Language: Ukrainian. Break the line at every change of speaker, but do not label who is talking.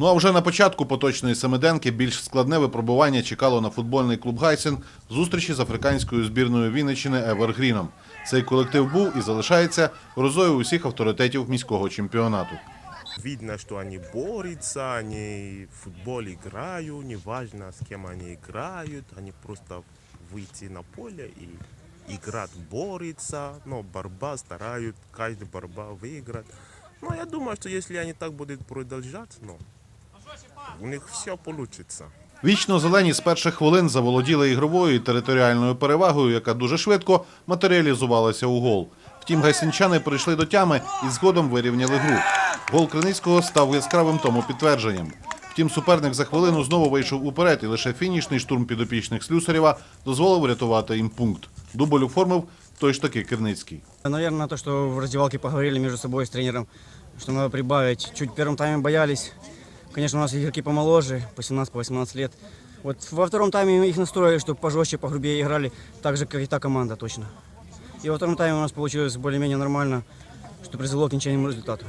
Ну а вже на початку поточної семиденки більш складне випробування чекало на футбольний клуб Гайсен зустрічі з африканською збірною Вінниччини Евергріном. Цей колектив був і залишається грозою усіх авторитетів міського чемпіонату.
Видно, что они борются, они в футбол играют, неважно с кем они играют, они просто выйти на поле и играть борются, но борьба старают, каждая борьба выиграть. Но я думаю, что если они так будут продолжать, ну, у них все получится.
Вічно зелені з перших хвилин заволоділи ігровою і територіальною перевагою, яка дуже швидко матеріалізувалася у гол. Втім, гайсинчани прийшли до тями і згодом вирівняли гру. Гол Криницького став яскравим тому підтвердженням. Втім, суперник за хвилину знову вийшов уперед, і лише фінішний штурм підопічних Слюсарєва дозволив врятувати їм пункт. Дубль оформив той ж таки Кирницький.
Наверное, то, что в раздевалке поговорили между собой с тренером, что надо прибавить. Чуть в первом тайме боялись. Конечно, у нас игроки помоложе, по 17-18 лет. Вот во втором тайме их настроили, чтобы пожестче, погрубее играли, так же, как и та команда точно. И во втором тайме у нас получилось более-менее нормально, что привело к ничейному результату.